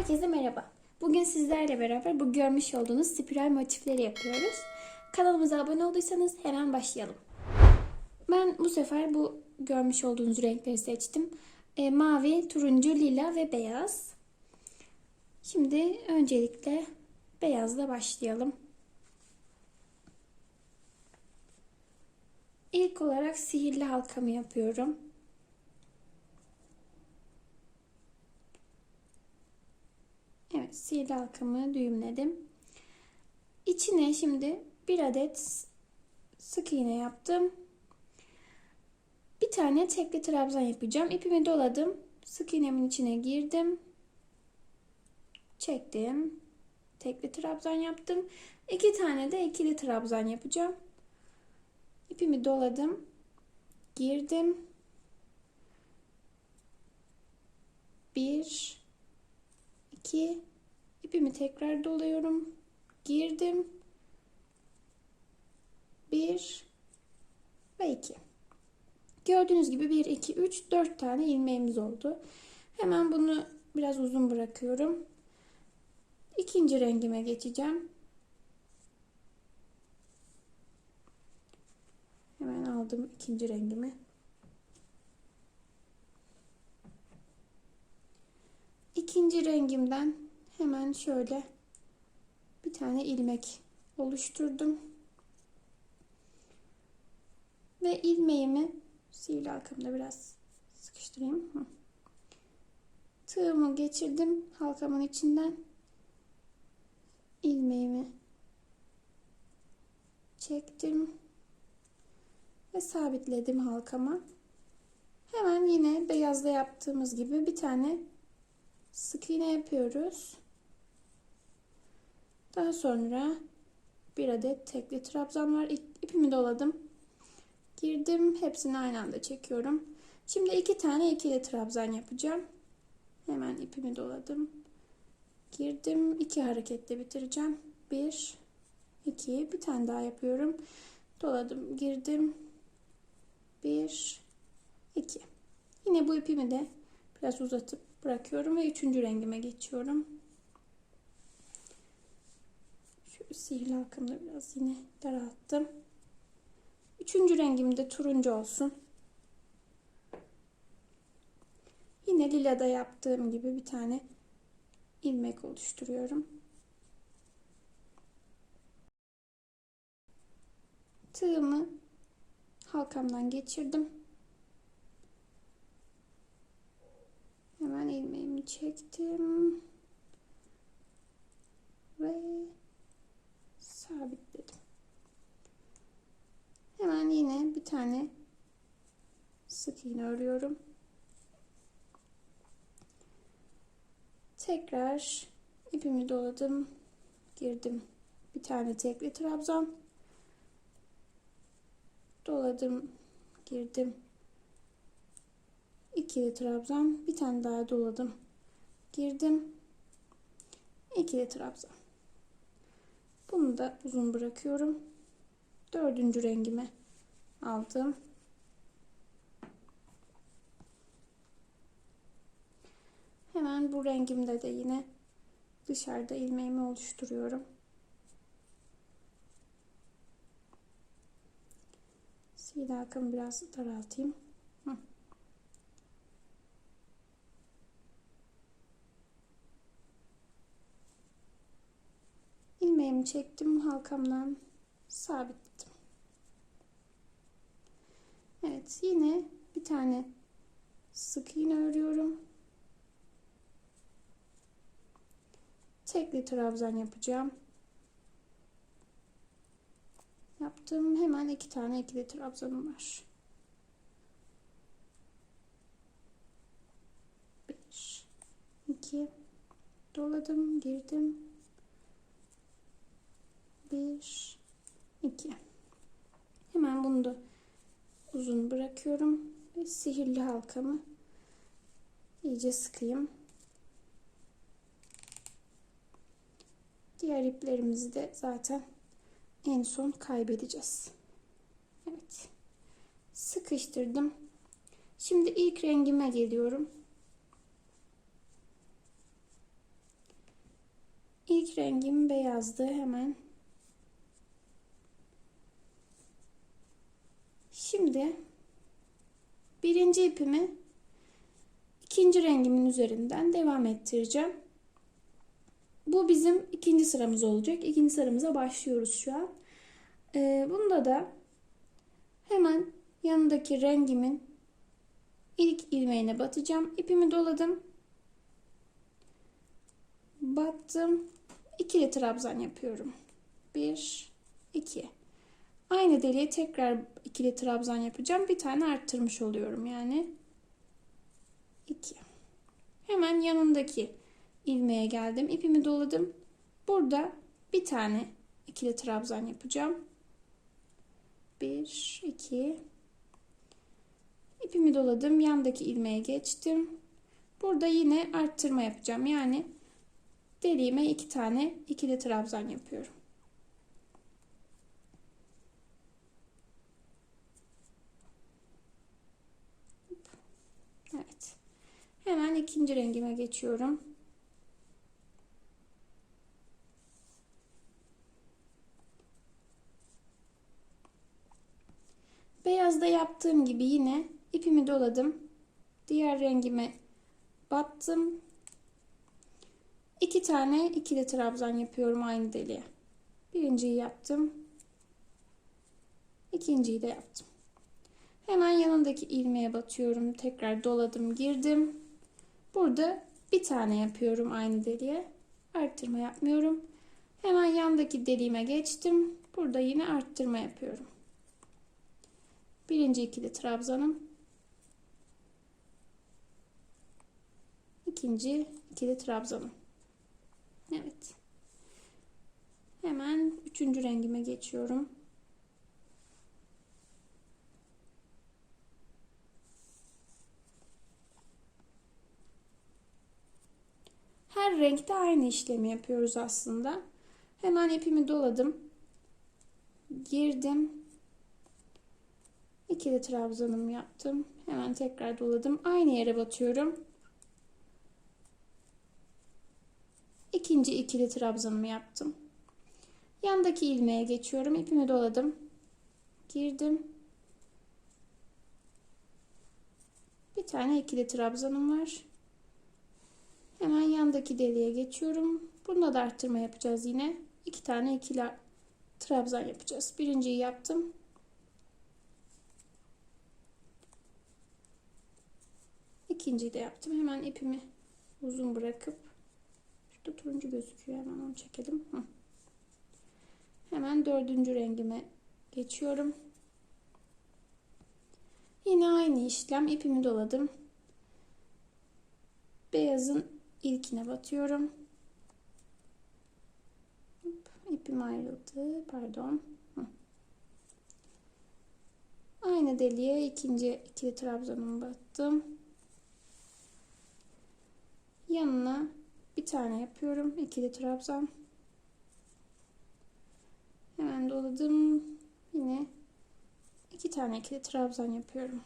Herkese merhaba. Bugün sizlerle beraber bu görmüş olduğunuz spiral motifleri yapıyoruz. Kanalımıza abone olduysanız hemen başlayalım. Ben bu sefer bu görmüş olduğunuz renkleri seçtim. E, mavi, turuncu, lila ve beyaz. Şimdi öncelikle beyazla başlayalım. İlk olarak sihirli halkamı yapıyorum. Evet, sihirli halkamı düğümledim. İçine şimdi bir adet sık iğne yaptım. Bir tane tekli trabzan yapacağım. İpimi doladım. Sık iğnemin içine girdim. Çektim. Tekli trabzan yaptım. İki tane de ikili trabzan yapacağım. İpimi doladım. Girdim. Bir, iki, ipimi tekrar doluyorum. Girdim. Bir ve iki. Gördüğünüz gibi 1, 2, 3, 4 tane ilmeğimiz oldu. Hemen bunu biraz uzun bırakıyorum. İkinci rengime geçeceğim. Hemen aldım ikinci rengimi. İkinci rengimden hemen şöyle bir tane ilmek oluşturdum. Ve ilmeğimi sihirli halkamda biraz sıkıştırayım. Tığımı geçirdim halkamın içinden. ilmeğimi çektim ve sabitledim halkama. Hemen yine beyazda yaptığımız gibi bir tane sık iğne yapıyoruz. Daha sonra bir adet tekli trabzan var. İpimi doladım. Girdim. Hepsini aynı anda çekiyorum. Şimdi iki tane ikili trabzan yapacağım. Hemen ipimi doladım. Girdim. iki hareketle bitireceğim. Bir, iki. Bir tane daha yapıyorum. Doladım. Girdim. Bir, iki. Yine bu ipimi de biraz uzatıp bırakıyorum ve üçüncü rengime geçiyorum. Şu sihirli halkamda biraz yine daralttım. Üçüncü rengim de turuncu olsun. Yine lilada yaptığım gibi bir tane ilmek oluşturuyorum. Tığımı halkamdan geçirdim. Hemen ilmeğimi çektim. Ve sabitledim. Hemen yine bir tane sık iğne örüyorum. Tekrar ipimi doladım. Girdim. Bir tane tekli trabzan. Doladım. Girdim. İkili trabzan. Bir tane daha doladım. Girdim. İkili trabzan. Bunu da uzun bırakıyorum. Dördüncü rengimi aldım. Hemen bu rengimde de yine dışarıda ilmeğimi oluşturuyorum. Silahımı biraz daraltayım. Hı. İlmeğimi çektim halkamdan sabitledim. Evet yine bir tane sık iğne örüyorum. Tekli trabzan yapacağım. Yaptım. Hemen iki tane ikili trabzanım var. Bir, iki, doladım, girdim. Bir, iki. Hemen bunu da uzun bırakıyorum ve sihirli halkamı iyice sıkayım. Diğer iplerimizi de zaten en son kaybedeceğiz. Evet. Sıkıştırdım. Şimdi ilk rengime geliyorum. İlk rengim beyazdı. Hemen Şimdi birinci ipimi ikinci rengimin üzerinden devam ettireceğim. Bu bizim ikinci sıramız olacak. İkinci sıramıza başlıyoruz şu an. Ee, bunda da hemen yanındaki rengimin ilk ilmeğine batacağım. İpimi doladım. Battım. İkili trabzan yapıyorum. Bir, iki. Aynı deliğe tekrar ikili trabzan yapacağım. Bir tane arttırmış oluyorum yani. 2. Hemen yanındaki ilmeğe geldim. İpimi doladım. Burada bir tane ikili trabzan yapacağım. 1 2 İpimi doladım. Yandaki ilmeğe geçtim. Burada yine arttırma yapacağım. Yani deliğime iki tane ikili trabzan yapıyorum. Evet. Hemen ikinci rengime geçiyorum. Beyazda yaptığım gibi yine ipimi doladım. Diğer rengime battım. İki tane ikili trabzan yapıyorum aynı deliğe. Birinciyi yaptım. İkinciyi de yaptım. Hemen yanındaki ilmeğe batıyorum. Tekrar doladım, girdim. Burada bir tane yapıyorum aynı deliğe. Arttırma yapmıyorum. Hemen yandaki deliğime geçtim. Burada yine arttırma yapıyorum. Birinci ikili trabzanım. İkinci ikili trabzanım. Evet. Hemen üçüncü rengime geçiyorum. Her renkte aynı işlemi yapıyoruz aslında. Hemen ipimi doladım. Girdim. İkili trabzanımı yaptım. Hemen tekrar doladım. Aynı yere batıyorum. İkinci ikili trabzanımı yaptım. Yandaki ilmeğe geçiyorum. İpimi doladım. Girdim. Bir tane ikili trabzanım var. Hemen yandaki deliğe geçiyorum. Bunda da arttırma yapacağız yine. İki tane ikili trabzan yapacağız. Birinciyi yaptım. İkinciyi de yaptım. Hemen ipimi uzun bırakıp şurada turuncu gözüküyor. Hemen onu çekelim. Hemen dördüncü rengime geçiyorum. Yine aynı işlem. ipimi doladım. Beyazın ilkine batıyorum. İpim ayrıldı. Pardon. Aynı deliğe ikinci ikili trabzanımı battım. Yanına bir tane yapıyorum. ikili trabzan. Hemen doladım. Yine iki tane ikili trabzan yapıyorum.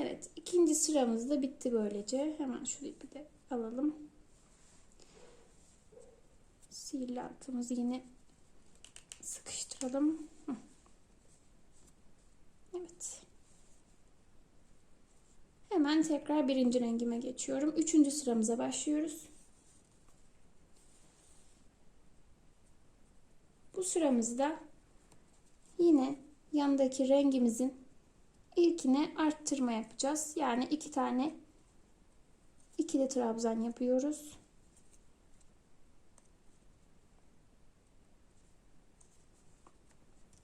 Evet ikinci sıramız da bitti böylece. Hemen şu ipi de alalım. Sihirli altımızı yine sıkıştıralım. Evet. Hemen tekrar birinci rengime geçiyorum. Üçüncü sıramıza başlıyoruz. Bu sıramızda yine yandaki rengimizin İlkine arttırma yapacağız. Yani iki tane ikili trabzan yapıyoruz.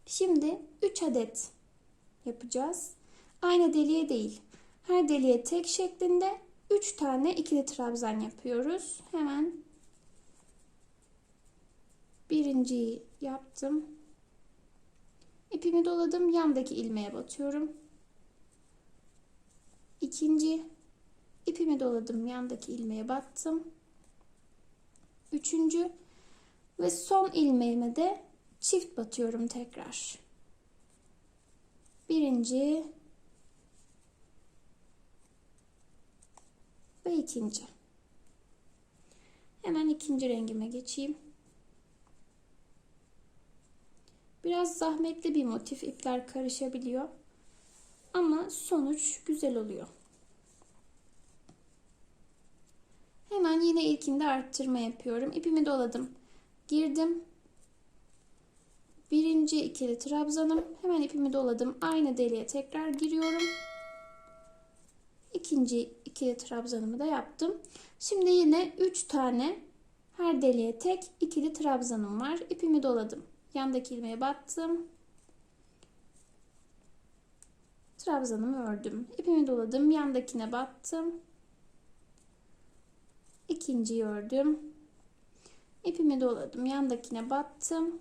Şimdi 3 adet yapacağız. Aynı deliğe değil. Her deliğe tek şeklinde 3 tane ikili trabzan yapıyoruz. Hemen birinciyi yaptım. İpimi doladım. Yandaki ilmeğe batıyorum ikinci ipimi doladım yandaki ilmeğe battım üçüncü ve son ilmeğime de çift batıyorum tekrar birinci ve ikinci Hemen ikinci rengime geçeyim. Biraz zahmetli bir motif. ipler karışabiliyor. Ama sonuç güzel oluyor. Hemen yine ilkinde arttırma yapıyorum. İpimi doladım. Girdim. Birinci ikili trabzanım. Hemen ipimi doladım. Aynı deliğe tekrar giriyorum. İkinci ikili trabzanımı da yaptım. Şimdi yine 3 tane her deliğe tek ikili trabzanım var. İpimi doladım. Yandaki ilmeğe battım. Trabzanımı ördüm. İpimi doladım. Yandakine battım. İkinciyi ördüm. İpimi doladım. Yandakine battım.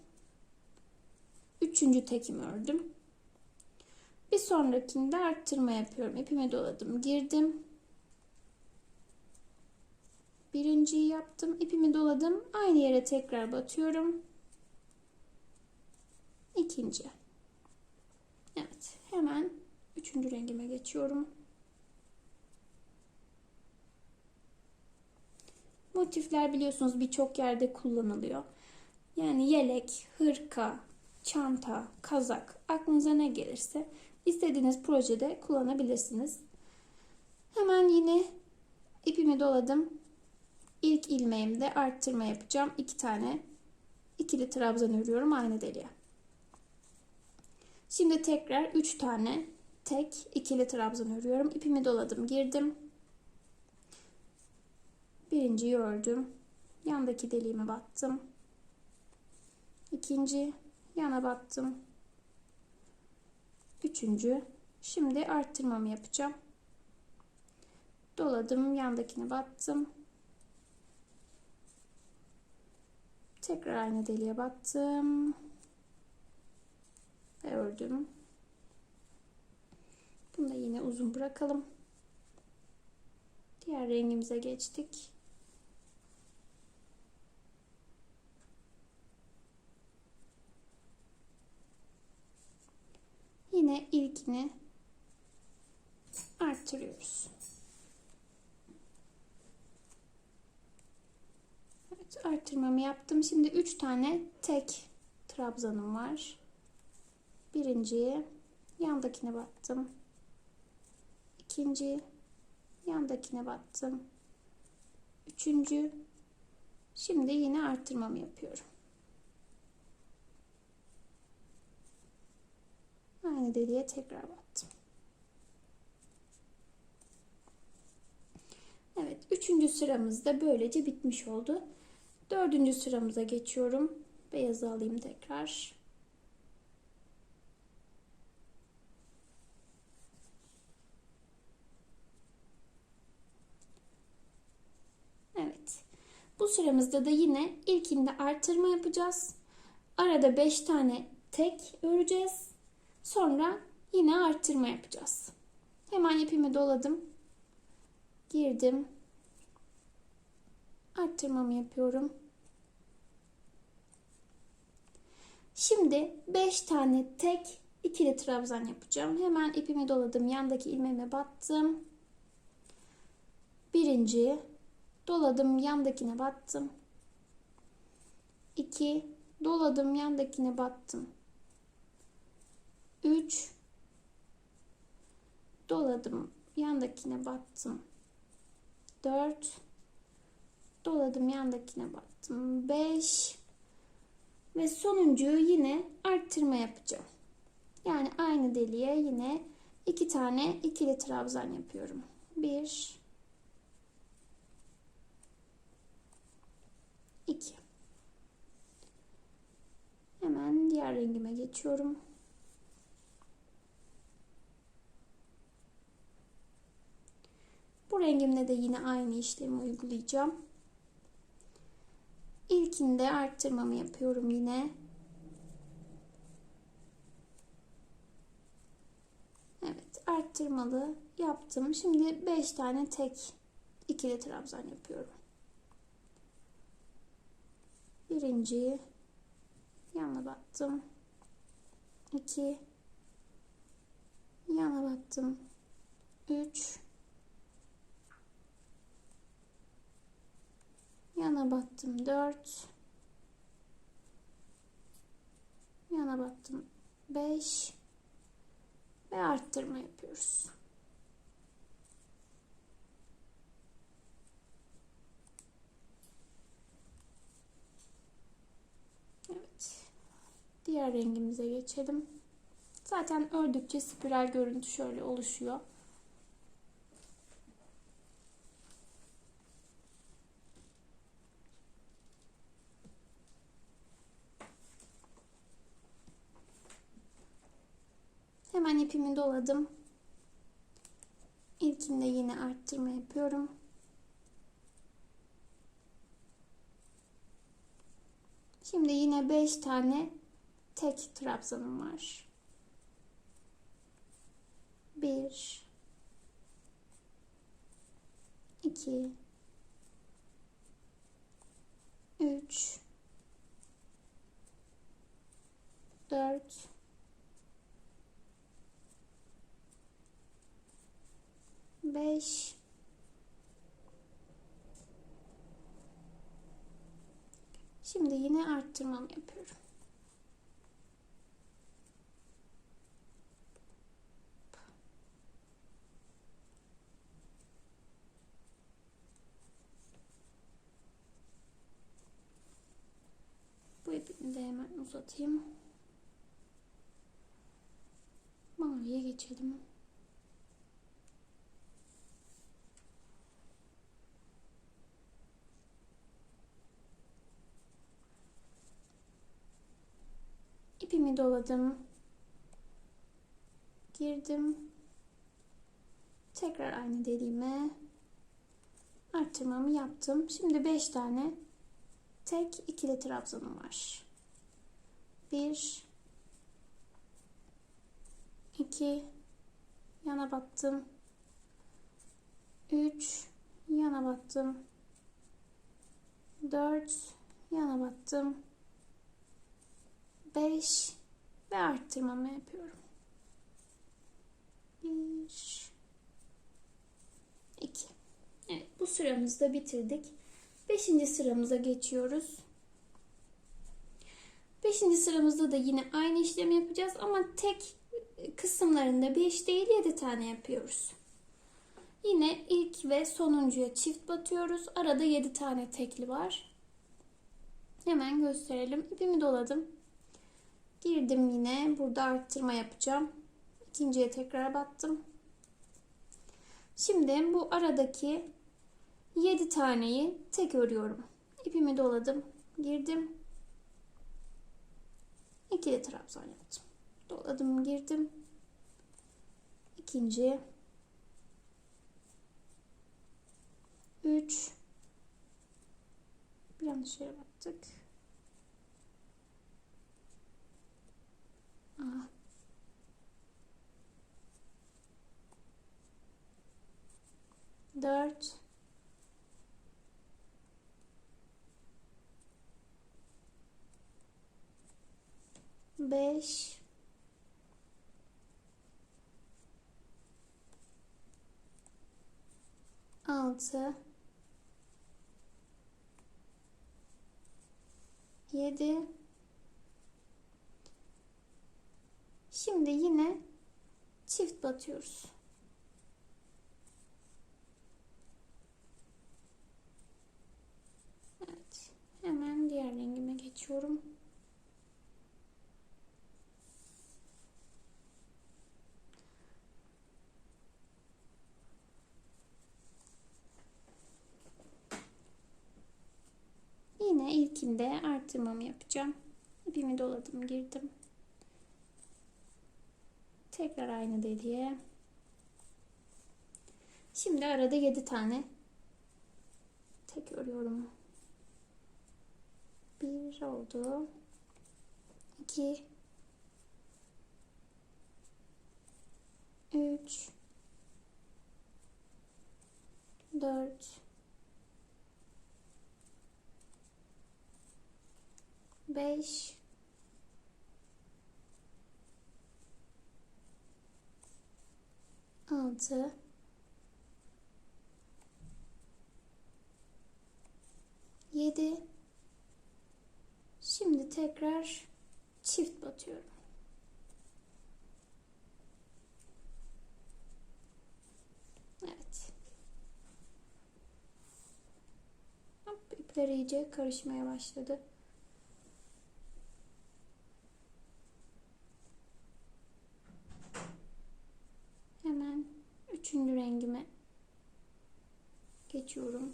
Üçüncü tekimi ördüm. Bir sonrakinde arttırma yapıyorum. İpimi doladım. Girdim. Birinciyi yaptım. İpimi doladım. Aynı yere tekrar batıyorum. İkinci. Evet. Hemen üçüncü rengime geçiyorum. Motifler biliyorsunuz birçok yerde kullanılıyor. Yani yelek, hırka, çanta, kazak, aklınıza ne gelirse istediğiniz projede kullanabilirsiniz. Hemen yine ipimi doladım. İlk ilmeğimde arttırma yapacağım. İki tane ikili trabzan örüyorum aynı deliğe. Şimdi tekrar üç tane tek ikili trabzan örüyorum. İpimi doladım, girdim. Birinciyi ördüm. Yandaki deliğime battım. İkinci yana battım. Üçüncü. Şimdi arttırmamı yapacağım. Doladım, yandakine battım. Tekrar aynı deliğe battım. Ve ördüm. Bunu da yine uzun bırakalım. Diğer rengimize geçtik. Yine ilkini arttırıyoruz. Evet, arttırmamı yaptım. Şimdi 3 tane tek trabzanım var. Birinciyi yandakine battım. İkinci yandakine battım. Üçüncü şimdi yine arttırmamı yapıyorum. Aynı deliğe tekrar battım. Evet, üçüncü sıramız da böylece bitmiş oldu. Dördüncü sıramıza geçiyorum. Beyazı alayım tekrar. Evet. Bu sıramızda da yine ilkinde artırma yapacağız. Arada 5 tane tek öreceğiz. Sonra yine arttırma yapacağız. Hemen ipimi doladım. Girdim. Arttırmamı yapıyorum. Şimdi 5 tane tek ikili trabzan yapacağım. Hemen ipimi doladım. Yandaki ilmeğime battım. Birinci doladım. Yandakine battım. 2 doladım. Yandakine battım. 3 doladım yandakine battım 4 doladım yandakine battım 5 ve sonuncuyu yine arttırma yapacağım yani aynı deliğe yine iki tane ikili trabzan yapıyorum 1 2 hemen diğer rengime geçiyorum Bu rengimde de yine aynı işlemi uygulayacağım. İlkinde arttırmamı yapıyorum yine. Evet arttırmalı yaptım. Şimdi 5 tane tek ikili trabzan yapıyorum. Birinci yana battım. 2 yana battım. 3 Yana battım 4. Yana battım 5 ve arttırma yapıyoruz. Evet. Diğer rengimize geçelim. Zaten ördükçe spiral görüntü şöyle oluşuyor. Hemen ipimi doladım. İlkinde yine arttırma yapıyorum. Şimdi yine 5 tane tek trabzanım var. 1 2 3 4 5 Şimdi yine arttırmam yapıyorum. İpimi de hemen uzatayım. Maviye geçelim. İpimi doladım. Girdim. Tekrar aynı deliğime arttırmamı yaptım. Şimdi 5 tane tek ikili trabzanım var. 1 2 yana battım. 3 yana battım. 4 yana battım. 5 ve arttırmamı yapıyorum. 1 2 Evet bu sıramızı da bitirdik. 5. sıramıza geçiyoruz. 5. sıramızda da yine aynı işlemi yapacağız ama tek kısımlarında 5 değil 7 tane yapıyoruz. Yine ilk ve sonuncuya çift batıyoruz. Arada 7 tane tekli var. Hemen gösterelim. İpimi doladım. Girdim yine. Burada arttırma yapacağım. İkinciye tekrar battım. Şimdi bu aradaki 7 taneyi tek örüyorum. İpimi doladım. Girdim. İkili trabzan yaptım. Doladım, girdim. İkinci. Üç. Bir yanlış yere battık. Ah. Dört. Beş. Altı. Yedi. Şimdi yine çift batıyoruz. Evet. Hemen diğer rengime geçiyorum. Yine ilkinde arttırmamı yapacağım. İpimi doladım, girdim. Tekrar aynı deliğe. Şimdi arada 7 tane tek örüyorum. 1 oldu. 2 3 4 5 6 7 7 Şimdi tekrar çift batıyorum. Evet. Hop, iyice karışmaya başladı. Hemen üçüncü rengime geçiyorum.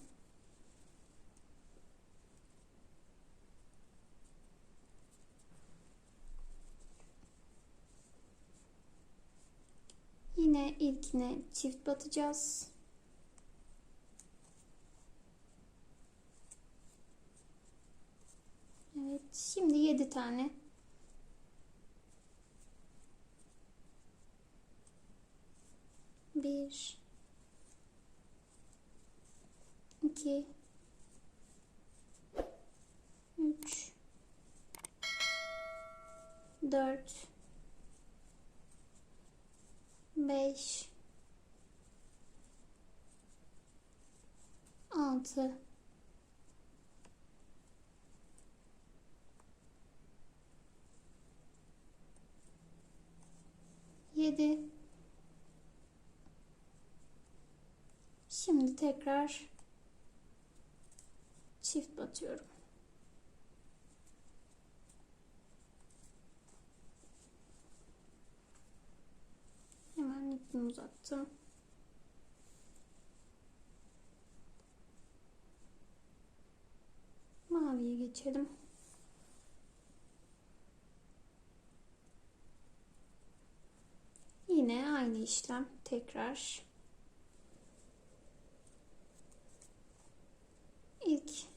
Yine ilkine çift batacağız. Evet, şimdi 7 tane bir iki. Üç. Dört. Beş. Altı. Yedi. Şimdi tekrar çift batıyorum. Hemen ipimi uzattım. Maviye geçelim. Yine aynı işlem tekrar ilk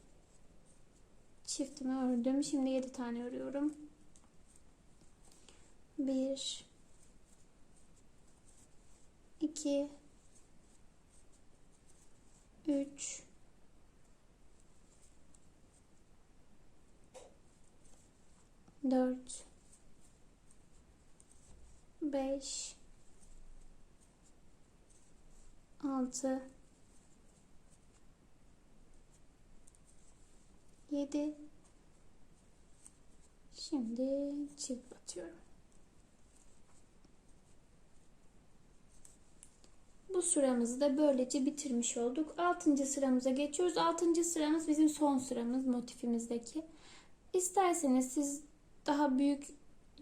çiftimi ördüm. Şimdi 7 tane örüyorum. 1 2 3 4 5 6 7 Şimdi çift batıyorum. Bu sıramızı da böylece bitirmiş olduk. 6. sıramıza geçiyoruz. 6. sıramız bizim son sıramız motifimizdeki. İsterseniz siz daha büyük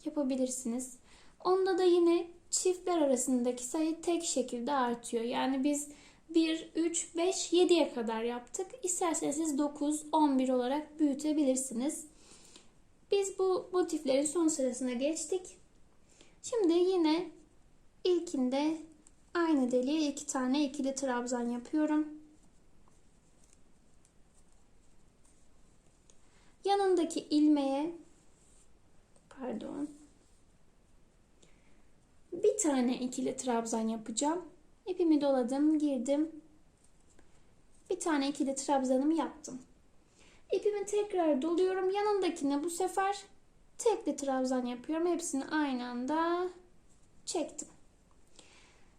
yapabilirsiniz. Onda da yine çiftler arasındaki sayı tek şekilde artıyor. Yani biz 1, 3, 5, 7'ye kadar yaptık. İsterseniz siz 9, 11 olarak büyütebilirsiniz. Biz bu motiflerin son sırasına geçtik. Şimdi yine ilkinde aynı deliğe iki tane ikili trabzan yapıyorum. Yanındaki ilmeğe pardon bir tane ikili trabzan yapacağım. İpimi doladım, girdim. Bir tane ikili trabzanımı yaptım. İpimi tekrar doluyorum. Yanındakine bu sefer tekli trabzan yapıyorum. Hepsini aynı anda çektim.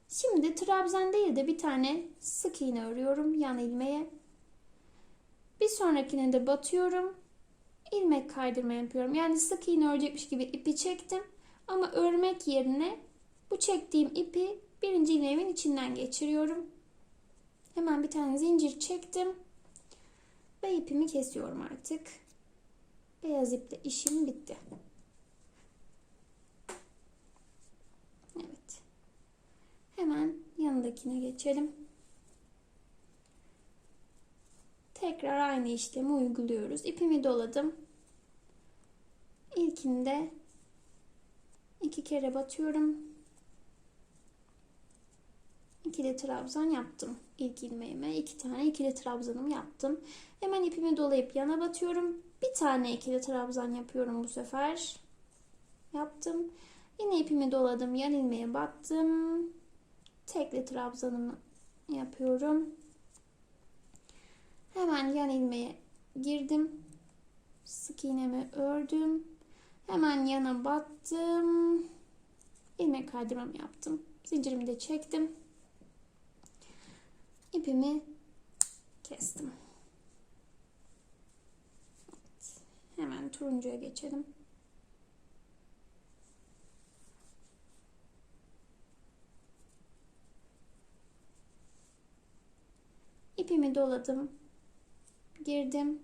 Şimdi trabzan değil de bir tane sık iğne örüyorum yan ilmeğe. Bir sonrakine de batıyorum. ilmek kaydırma yapıyorum. Yani sık iğne örecekmiş gibi ipi çektim. Ama örmek yerine bu çektiğim ipi birinci ilmeğimin içinden geçiriyorum. Hemen bir tane zincir çektim. Ve ipimi kesiyorum artık. Beyaz iple işim bitti. Evet. Hemen yanındakine geçelim. Tekrar aynı işlemi uyguluyoruz. İpimi doladım. İlkinde iki kere batıyorum ikili trabzan yaptım. İlk ilmeğime iki tane ikili trabzanımı yaptım. Hemen ipimi dolayıp yana batıyorum. Bir tane ikili trabzan yapıyorum bu sefer. Yaptım. Yine ipimi doladım. Yan ilmeğe battım. Tekli trabzanımı yapıyorum. Hemen yan ilmeğe girdim. Sık iğnemi ördüm. Hemen yana battım. ilmek kaydırmamı yaptım. Zincirimi de çektim ipimi kestim. Hemen turuncuya geçelim. İpimi doladım. Girdim.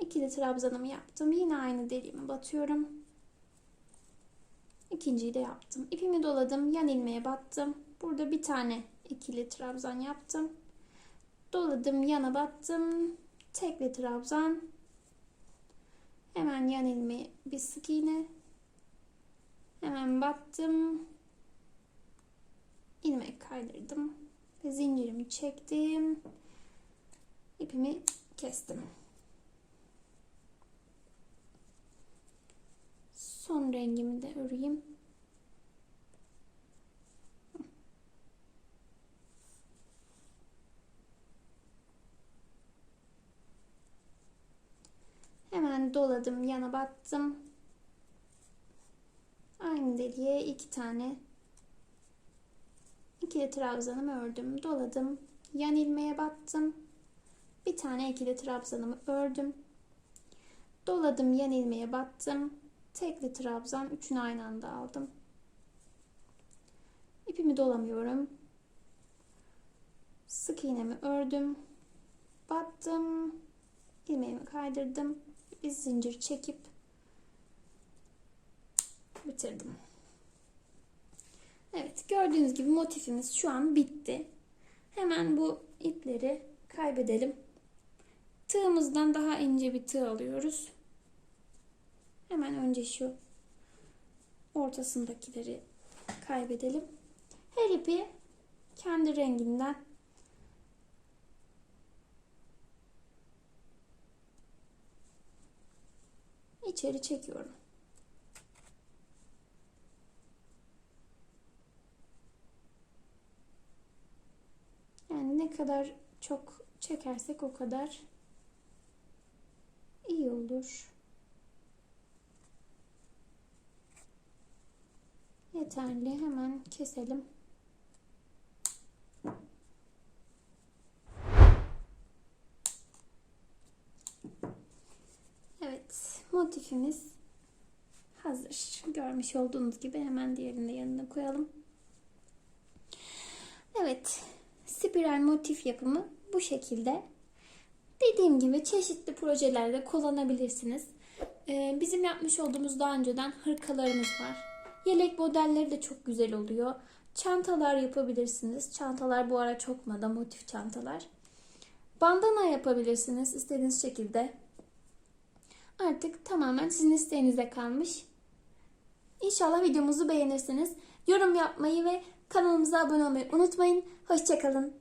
İkili trabzanımı yaptım. Yine aynı deliğime batıyorum. İkinciyi de yaptım. İpimi doladım. Yan ilmeğe battım. Burada bir tane ikili trabzan yaptım. Doladım, yana battım. Tekli trabzan. Hemen yan ilmeğe bir sık iğne. Hemen battım. ilmek kaydırdım. Ve zincirimi çektim. İpimi kestim. Son rengimi de öreyim. Hemen doladım, yana battım. Aynı deliğe iki tane ikili trabzanımı ördüm. Doladım, yan ilmeğe battım. Bir tane ikili trabzanımı ördüm. Doladım, yan ilmeğe battım. Tekli trabzan üçünü aynı anda aldım. İpimi dolamıyorum. Sık iğnemi ördüm. Battım. ilmeğimi kaydırdım. Bir zincir çekip bitirdim. Evet gördüğünüz gibi motifimiz şu an bitti. Hemen bu ipleri kaybedelim. Tığımızdan daha ince bir tığ alıyoruz. Hemen önce şu ortasındakileri kaybedelim. Her ipi kendi renginden içeri çekiyorum. Yani ne kadar çok çekersek o kadar iyi olur. Yeterli. Hemen keselim. Evet, motifimiz hazır. Görmüş olduğunuz gibi hemen diğerini de yanına koyalım. Evet, spiral motif yapımı bu şekilde. Dediğim gibi çeşitli projelerde kullanabilirsiniz. Ee, bizim yapmış olduğumuz daha önceden hırkalarımız var. Yelek modelleri de çok güzel oluyor. Çantalar yapabilirsiniz. Çantalar bu ara çok moda motif çantalar. Bandana yapabilirsiniz istediğiniz şekilde. Artık tamamen sizin isteğinize kalmış. İnşallah videomuzu beğenirsiniz. Yorum yapmayı ve kanalımıza abone olmayı unutmayın. Hoşçakalın.